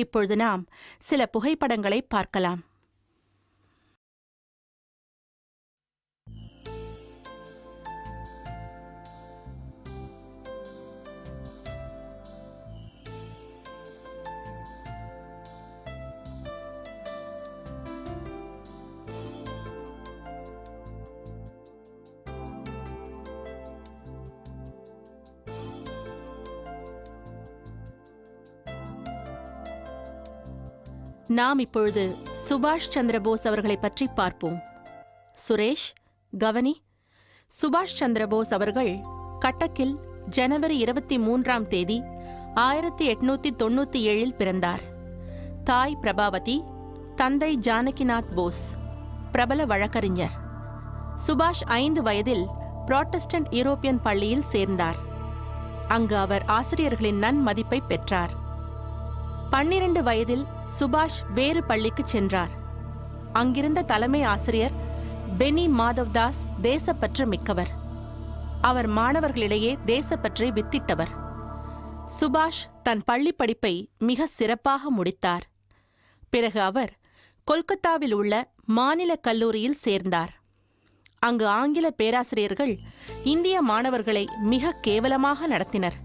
இப்பொழுது நாம் சில புகைப்படங்களை பார்க்கலாம். நாம் இப்பொழுது சுபாஷ் சந்திர போஸ் அவர்களை பற்றி பார்ப்போம். சுரேஷ் கவனி. சுபாஷ் சந்திர போஸ் அவர்கள் கட்டக்கில் ஜனவரி இருபத்தி மூன்றாம் தேதி ஆயிரத்தி எட்நூத்தி தொண்ணூத்தி ஏழில் பிறந்தார். தாய் பிரபாவதி தந்தை ஜானகிநாத் போஸ் பிரபல வழக்கறிஞர். சுபாஷ் ஐந்து வயதில் புராட்டஸ்டன்ட் யூரோப்பியன் பள்ளியில் சேர்ந்தார். அங்கு அவர் ஆசிரியர்களின் நன்மதிப்பை பெற்றார். பன்னிரண்டு வயதில் சுபாஷ் வேறு பள்ளிக்கு சென்றார். அங்கிருந்த தலைமை ஆசிரியர் பெனி மாதவ்தாஸ் தேசப்பற்று மிக்கவர். அவர் மாணவர்களிடையே தேசப்பற்றை வித்திட்டவர். சுபாஷ் தன் பள்ளி படிப்பை மிக சிறப்பாக முடித்தார். பிறகு அவர் கொல்கத்தாவில் உள்ள மாநில கல்லூரியில் சேர்ந்தார். அங்கு ஆங்கில பேராசிரியர்கள் இந்திய மாணவர்களை மிக கேவலமாக நடத்தினர்.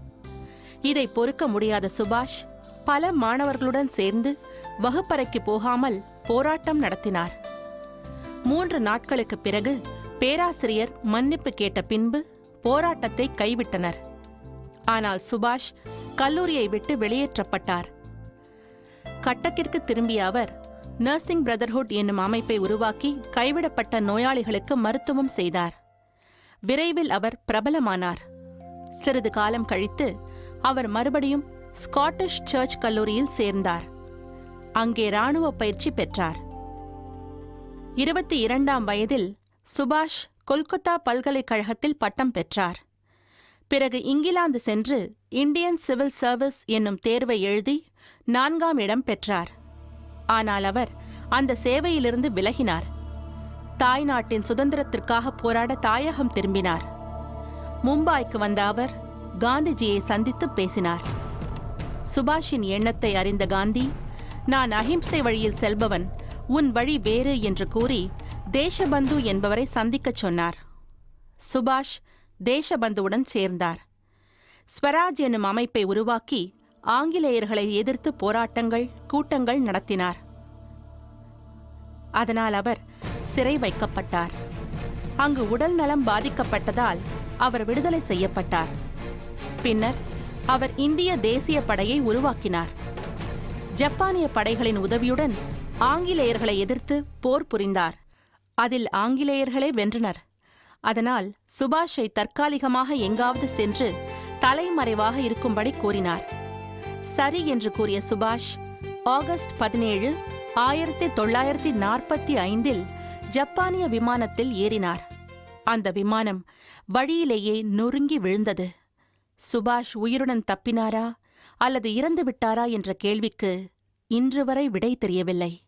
இதை பொறுக்க முடியாத சுபாஷ் பல மாணவர்களுடன் சேர்ந்து வகுப்பறைக்கு போகாமல் போராட்டம் நடத்தினார். மூன்று நாட்களுக்குப் பிறகு பேராசிரியர் மன்னிப்பு கேட்ட பின்பு போராட்டத்தை கைவிட்டனர். ஆனால் சுபாஷ் கல்லூரியை விட்டு வெளியேற்றப்பட்டார். கட்டக்கிற்கு திரும்பிய அவர் நர்சிங் பிரதர்ஹுட் என்னும் அமைப்பை உருவாக்கி கைவிடப்பட்ட நோயாளிகளுக்கு மருத்துவம் செய்தார். விரைவில் அவர் பிரபலமானார். சிறிது காலம் கழித்து அவர் மறுபடியும் ஸ்காட்டிஷ் சர்ச் கல்லூரியில் சேர்ந்தார். அங்கே ராணுவ பயிற்சி பெற்றார். இருபத்தி இரண்டாம் வயதில் சுபாஷ் கொல்கத்தா பல்கலைக்கழகத்தில் பட்டம் பெற்றார். பிறகு இங்கிலாந்து சென்று இந்தியன் சிவில் சர்வீஸ் என்னும் தேர்வை எழுதி நான்காம் இடம் பெற்றார். ஆனால் அவர் அந்த சேவையிலிருந்து விலகினார். தாய்நாட்டின் சுதந்திரத்திற்காக போராட தாயகம் திரும்பினார். மும்பாய்க்கு வந்த அவர் காந்திஜியை சந்தித்து பேசினார். சுபாஷின் எண்ணத்தை அறிந்த காந்தி நான் அஹிம்சை வழியில் செல்பவன் உன் வழி வேறு என்று கூறி தேசபந்து என்பவரை சந்திக்கச் சொன்னார். சுபாஷ் தேசபந்துவுடன் சேர்ந்தார். ஸ்வராஜ் எனும் அமைப்பை உருவாக்கி ஆங்கிலேயர்களை எதிர்த்து போராட்டங்கள் கூட்டங்கள் நடத்தினார். அதனால் அவர் சிறை வைக்கப்பட்டார். அங்கு உடல் நலம் பாதிக்கப்பட்டதால் அவர் விடுதலை செய்யப்பட்டார். பின்னர் அவர் இந்திய தேசிய படையை உருவாக்கினார். ஜப்பானிய படைகளின் உதவியுடன் ஆங்கிலேயர்களை எதிர்த்து போர் புரிந்தார். அதில் ஆங்கிலேயர்களே வென்றனர். அதனால் சுபாஷை தற்காலிகமாக எங்காவது சென்று தலைமறைவாக இருக்கும்படி கூறினார் சரி என்று கூறிய சுபாஷ் ஆகஸ்ட் பதினேழு ஆயிரத்தி தொள்ளாயிரத்தி நாற்பத்தி ஐந்தில் ஜப்பானிய விமானத்தில் ஏறினார். அந்த விமானம் வழியிலேயே நொறுங்கி விழுந்தது. சுபாஷ் உயிருடன் தப்பினாரா அல்லது இறந்து விட்டாரா என்ற கேள்விக்கு இன்று வரை விடை தெரியவில்லை.